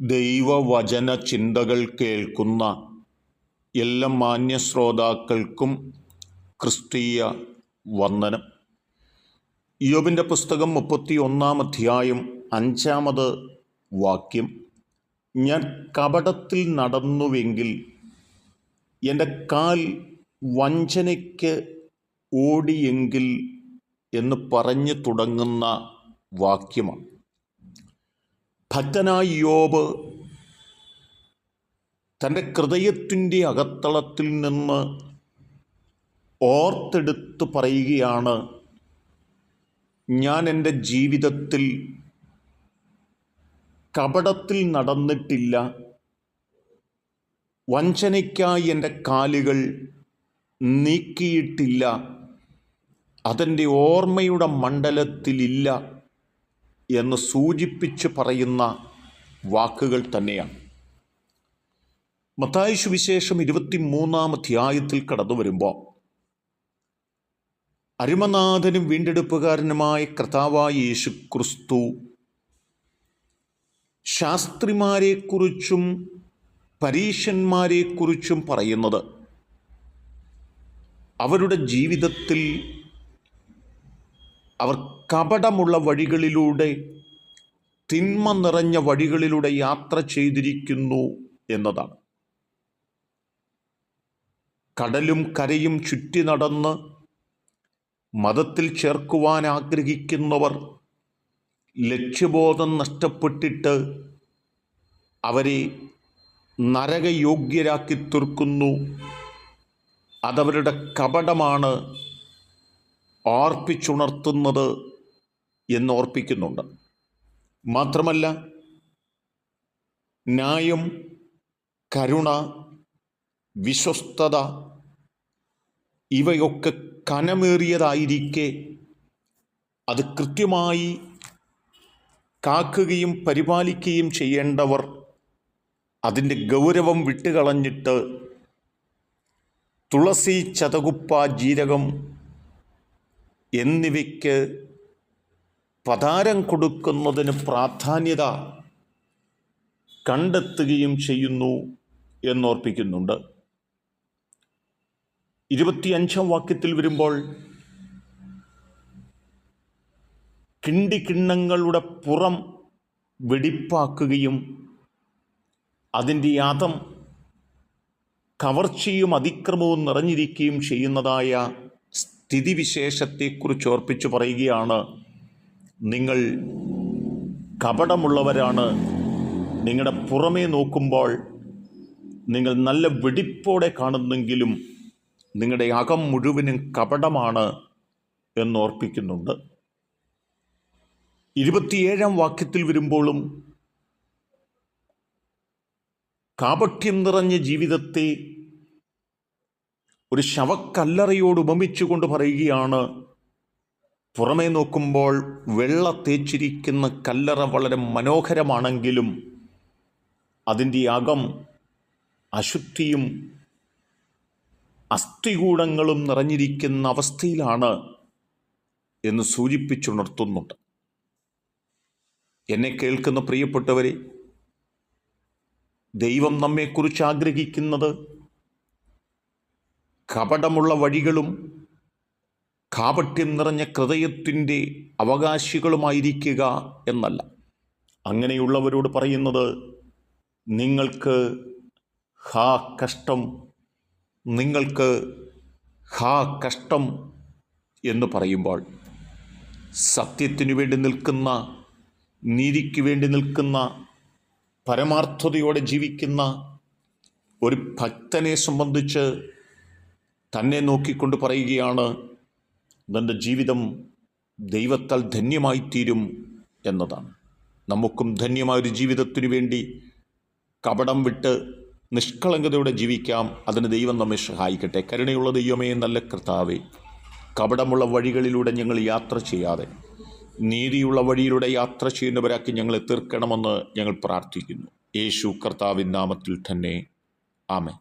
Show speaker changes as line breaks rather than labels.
ദൈവവചന ചിന്തകൾ കേൾക്കുന്ന എല്ലാ മാന്യശ്രോതാക്കൾക്കും ക്രിസ്തീയ വന്ദനം. യോബിന്റെ പുസ്തകം മുപ്പത്തി ഒന്നാം അധ്യായം അഞ്ചാമത് വാക്യം. ഞാൻ കപടത്തിൽ നടന്നുവെങ്കിൽ എന്റെ കാൽ വഞ്ചനയ്ക്ക് ഓടിയെങ്കിൽ എന്ന് പറഞ്ഞു തുടങ്ങുന്ന വാക്യമാണ്. ഭക്തനായ യോബ് തന്റെ ഹൃദയത്തിന്റെ അകത്തളത്തിൽ നിന്ന് ഓർത്തെടുത്ത് പറയുകയാണ് ഞാൻ എന്റെ ജീവിതത്തിൽ കപടത്തിൽ നടന്നിട്ടില്ല. വഞ്ചനയ്ക്കായി എന്റെ കാലുകൾ നീക്കിയിട്ടില്ല. അതെന്റെ ഓർമ്മയുടെ മണ്ഡലത്തിലില്ല എന്ന് സൂചിപ്പിച്ച് പറയുന്ന വാക്കുകൾ തന്നെയാണ്. മത്തായി സുവിശേഷം ഇരുപത്തി മൂന്നാം അധ്യായത്തിൽ കടന്നു വരുമ്പോൾ അരുമനാഥനും വീണ്ടെടുപ്പുകാരനുമായ കർത്താവായ യേശു ക്രിസ്തു ശാസ്ത്രിമാരെക്കുറിച്ചും പരീഷന്മാരെക്കുറിച്ചും പറയുന്നത് അവരുടെ ജീവിതത്തിൽ അവർ കപടമുള്ള വഴികളിലൂടെ തിന്മ നിറഞ്ഞ വഴികളിലൂടെ യാത്ര ചെയ്തിരിക്കുന്നു എന്നതാണ്. കടലും കരയും ചുറ്റി നടന്ന് മതത്തിൽ ചേർക്കുവാൻ ആഗ്രഹിക്കുന്നവർ ലക്ഷ്യബോധം നഷ്ടപ്പെട്ടിട്ട് അവരെ നരകയോഗ്യരാക്കി തീർക്കുന്നു. അതവരുടെ കപടമാണ് ഓർപ്പിച്ചുണർത്തുന്നത് എന്നോർപ്പിക്കുന്നുണ്ട് മാത്രമല്ല ന്യായം കരുണ വിശ്വസ്തത ഇവയൊക്കെ കനമേറിയതായിരിക്കെ അത് കൃത്യമായി കാക്കുകയും പരിപാലിക്കുകയും ചെയ്യേണ്ടവർ അതിന്റെ ഗൗരവം വിട്ടുകളഞ്ഞിട്ട് തുളസി ചതകുപ്പ ജീരകം എന്നിവയ്ക്ക് പതാരം കൊടുക്കുന്നതിന് പ്രാധാന്യത കണ്ടെത്തുകയും ചെയ്യുന്നു എന്നോർപ്പിക്കുന്നുണ്ട്. ഇരുപത്തിയഞ്ചാം വാക്യത്തിൽ വരുമ്പോൾ കിണ്ടിക്കിണ്ണങ്ങളുടെ പുറം വെടിപ്പാക്കുകയും അതിന്റെ യാതം കവർച്ചയും അതിക്രമവും നിറഞ്ഞിരിക്കുകയും ചെയ്യുന്നതായ സ്ഥിതിവിശേഷത്തെക്കുറിച്ച് ഓർപ്പിച്ചു പറയുകയാണ്. നിങ്ങൾ കപടമുള്ളവരാണ്. നിങ്ങളുടെ പുറമേ നോക്കുമ്പോൾ നിങ്ങൾ നല്ല വെടിപ്പോടെ കാണുന്നെങ്കിലും നിങ്ങളുടെ അകം മുഴുവനും കപടമാണ് എന്നോർപ്പിക്കുന്നുണ്ട് ഇരുപത്തിയേഴാം വാക്യത്തിൽ വരുമ്പോഴും കാപട്യം നിറഞ്ഞ ജീവിതത്തെ ഒരു ശവക്കല്ലറയോട് ഉപമിച്ചുകൊണ്ട് പറയുകയാണ്. പുറമേ നോക്കുമ്പോൾ വെള്ള തേച്ചിരിക്കുന്ന കല്ലറ വളരെ മനോഹരമാണെങ്കിലും അതിന്റെ അകം അശുദ്ധിയും അസ്ഥികൂടങ്ങളും നിറഞ്ഞിരിക്കുന്ന അവസ്ഥയിലാണ് എന്ന് സൂചിപ്പിച്ചുണർത്തുന്നുണ്ട്. എന്നെ കേൾക്കുന്ന പ്രിയപ്പെട്ടവരെ ദൈവം നമ്മെക്കുറിച്ച് ആഗ്രഹിക്കുന്നത് കപടമുള്ള വഴികളും കാപട്യം നിറഞ്ഞ ഹൃദയത്തിന്റെ അവകാശികളുമായിരിക്കുക എന്നല്ല. അങ്ങനെയുള്ളവരോട് പറയുന്നത് നിങ്ങൾക്ക് ഹാ കഷ്ടം നിങ്ങൾക്ക് ഹാ കഷ്ടം എന്ന് പറയുമ്പോൾ സത്യത്തിനു വേണ്ടി നിൽക്കുന്ന നീതിക്ക് വേണ്ടി നിൽക്കുന്ന പരമാർത്ഥതയോടെ ജീവിക്കുന്ന ഒരു ഭക്തനെ സംബന്ധിച്ച് തന്നെ നോക്കിക്കൊണ്ട് പറയുകയാണ് നിന്റെ ജീവിതം ദൈവത്താൽ ധന്യമായിത്തീരും എന്നതാണ്. നമുക്കും ധന്യമായൊരു ജീവിതത്തിനു വേണ്ടി കപടം വിട്ട് നിഷ്കളങ്കതയോടെ ജീവിക്കാം. അതിന് ദൈവം നമ്മെ സഹായിക്കട്ടെ. കരുണയുള്ള ദൈവമേ നല്ല കർത്താവേ കപടമുള്ള വഴികളിലൂടെ ഞങ്ങൾ യാത്ര ചെയ്യാതെ നീതിയുള്ള വഴിയിലൂടെ യാത്ര ചെയ്യുന്നവരാക്കി ഞങ്ങളെ തീർക്കണമെന്ന് ഞങ്ങൾ പ്രാർത്ഥിക്കുന്നു. യേശു കർത്താവിൻ നാമത്തിൽ തന്നെ. ആമേ